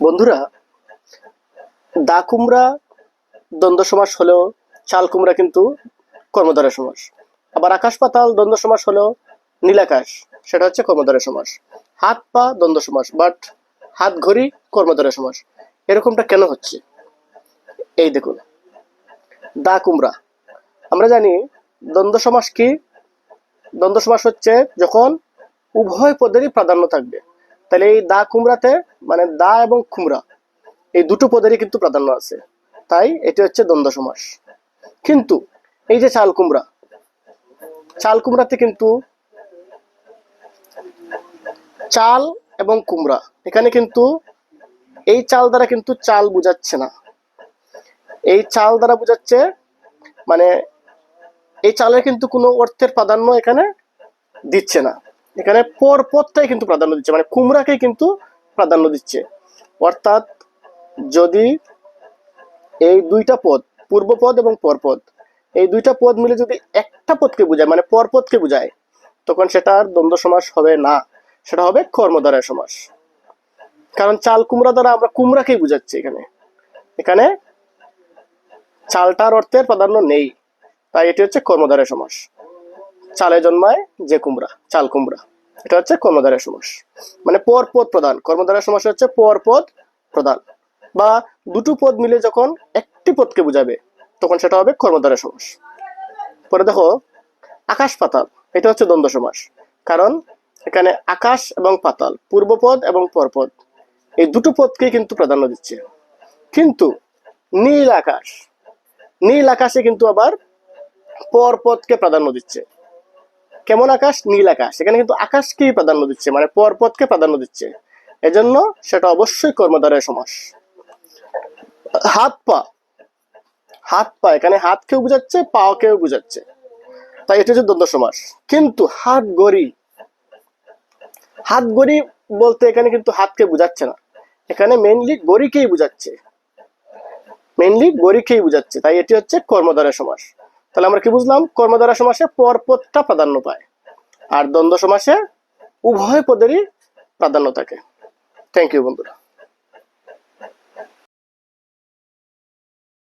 বন্ধুরা, দা কুমড়া দ্বন্দ্ব সমাস হলেও চাল কুমড়া কিন্তু কর্মধারয় সমাস। আবার আকাশ পাতাল দ্বন্দ্ব সমাস হলেও নীলাকাশ সেটা হচ্ছে কর্মধারয় সমাস। হাত পা দ্বন্দ্ব সমাস বাট হাত ঘড়ি কর্মধারয় সমাস। এরকমটা কেন হচ্ছে? এই দেখুন, দা কুমড়া। আমরা জানি দ্বন্দ্ব সমাস কি? দ্বন্দ্ব সমাস হচ্ছে যখন উভয় পদেরই প্রাধান্য থাকবে। তাহলে এই দা কুমড়াতে মানে দা এবং কুমড়া এই দুটো পদেরই কিন্তু প্রাধান্য আছে। তাই এটি হচ্ছে দ্বন্দ্ব সমাস। কিন্তু এই যে চাল কুমড়া চাল কুমড়াতে কিন্তু চাল এবং কুমড়া এখানে কিন্তু এই চাল দ্বারা কিন্তু চাল বুঝাচ্ছে না। এই চাল দ্বারা বুঝাচ্ছে মানে এই চালের কিন্তু কোনো অর্থের প্রাধান্য এখানে দিচ্ছে না। এখানে পর পদটাই কিন্তু প্রাধান্য দিচ্ছে মানে কুমড়াকে কিন্তু প্রাধান্য দিচ্ছে। অর্থাৎ যদি এই দুইটা পদ, পূর্ব পদ এবং পরপদ এই দুইটা পদ মিলে যদি একটা পদকে বোঝায় মানে পরপদকে বোঝায়, তখন সেটা আর দ্বন্দ্ব সমাস হবে না। সেটা হবে কর্মধারয় সমাস। কারণ চাল কুমড়া দ্বারা আমরা কুমড়াকেই বুঝাচ্ছি এখানে। এখানে চালটার অর্থের প্রাধান্য নেই। তাই এটি হচ্ছে কর্মধারয় সমাস। চালে জন্মায় যে কুমড়া, চাল কুমড়া। এটা হচ্ছে কর্মধারয় সমাস। মানে পর পদ প্রধান কর্মধারয় সমাস হচ্ছে পর পদ প্রধান বা দুটো পদ মিলে যখন একটি পদকে বুঝাবে, তখন সেটা হবে কর্মধারয় সমাস। পরে দেখো, আকাশ পাতাল। এটা হচ্ছে দ্বন্দ্ব সমাস। কারণ এখানে আকাশ এবং পাতাল পূর্বপদ এবং পরপদ এই দুটো পদকেই কিন্তু প্রাধান্য দিচ্ছে। কিন্তু নীল আকাশ, নীল আকাশে কিন্তু আবার পরপদকে প্রাধান্য দিচ্ছে। কেমন আকাশ? নীল আকাশ। এখানে কিন্তু আকাশকেই প্রাধান্য দিচ্ছে মানে পরপদকে প্রাধান্য দিচ্ছে। এজন্য সেটা অবশ্যই কর্মধারয় সমাস। হাত পা। হাত পা। এখানে হাত হাতকেও বুঝাচ্ছে পাকেও বুঝাচ্ছে। তাই এটা হচ্ছে দ্বন্দ্ব সমাস। কিন্তু হাত গড়ি। হাত গড়ি বলতে এখানে কিন্তু হাতকে বুঝাচ্ছে না। এখানে মেইনলি গড়িকেই বুঝাচ্ছে। মেনলি গড়িকেই বুঝাচ্ছে। তাই এটি হচ্ছে কর্মধারয় সমাস। তাহলে আমরা কি বুঝলাম? কর্মধারা সমাসে পরপদটা প্রাধান্য পায়। আর দ্বন্দ্ব সমাসে উভয় পদেরই প্রাধান্য থাকে। থ্যাংক ইউ বন্ধুরা।